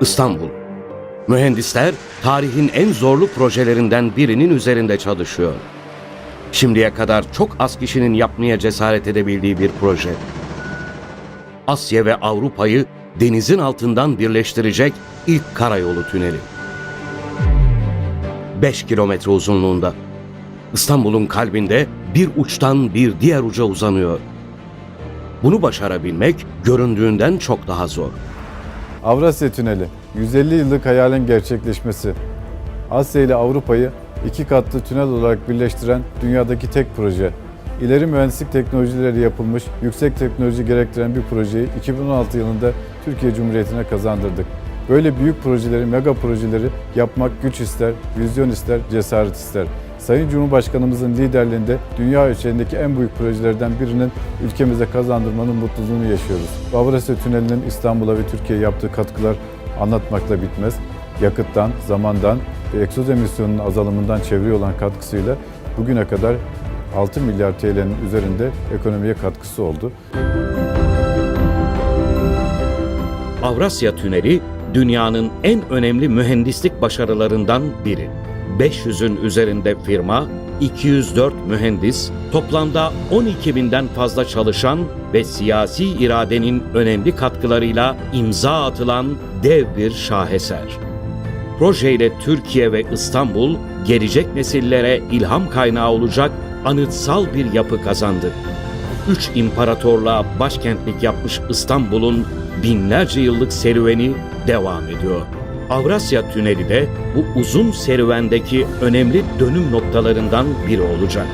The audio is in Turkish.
İstanbul. Mühendisler tarihin en zorlu projelerinden birinin üzerinde çalışıyor. Şimdiye kadar çok az kişinin yapmaya cesaret edebildiği bir proje. Asya ve Avrupa'yı denizin altından birleştirecek ilk karayolu tüneli. 5 kilometre uzunluğunda. İstanbul'un kalbinde bir uçtan bir diğer uca uzanıyor. Bunu başarabilmek göründüğünden çok daha zor. Avrasya Tüneli, 150 yıllık hayalin gerçekleşmesi. Asya ile Avrupa'yı iki katlı tünel olarak birleştiren dünyadaki tek proje. İleri mühendislik teknolojileri yapılmış, yüksek teknoloji gerektiren bir projeyi 2016 yılında Türkiye Cumhuriyeti'ne kazandırdık. Böyle büyük projeleri, mega projeleri yapmak güç ister, vizyon ister, cesaret ister. Sayın Cumhurbaşkanımızın liderliğinde dünya ölçeğindeki en büyük projelerden birinin ülkemize kazandırmanın mutluluğunu yaşıyoruz. Avrasya Tüneli'nin İstanbul'a ve Türkiye'ye yaptığı katkılar anlatmakla bitmez. Yakıttan, zamandan ve egzoz emisyonunun azalımından çevreye olan katkısıyla bugüne kadar 6 milyar TL'nin üzerinde ekonomiye katkısı oldu. Avrasya Tüneli dünyanın en önemli mühendislik başarılarından biri. 500'ün üzerinde firma, 204 mühendis, toplamda 12 binden fazla çalışan ve siyasi iradenin önemli katkılarıyla imza atılan dev bir şaheser. Projeyle Türkiye ve İstanbul gelecek nesillere ilham kaynağı olacak anıtsal bir yapı kazandı. Üç imparatorluğa başkentlik yapmış İstanbul'un binlerce yıllık serüveni devam ediyor. Avrasya Tüneli de bu uzun serüvendeki önemli dönüm noktalarından biri olacak.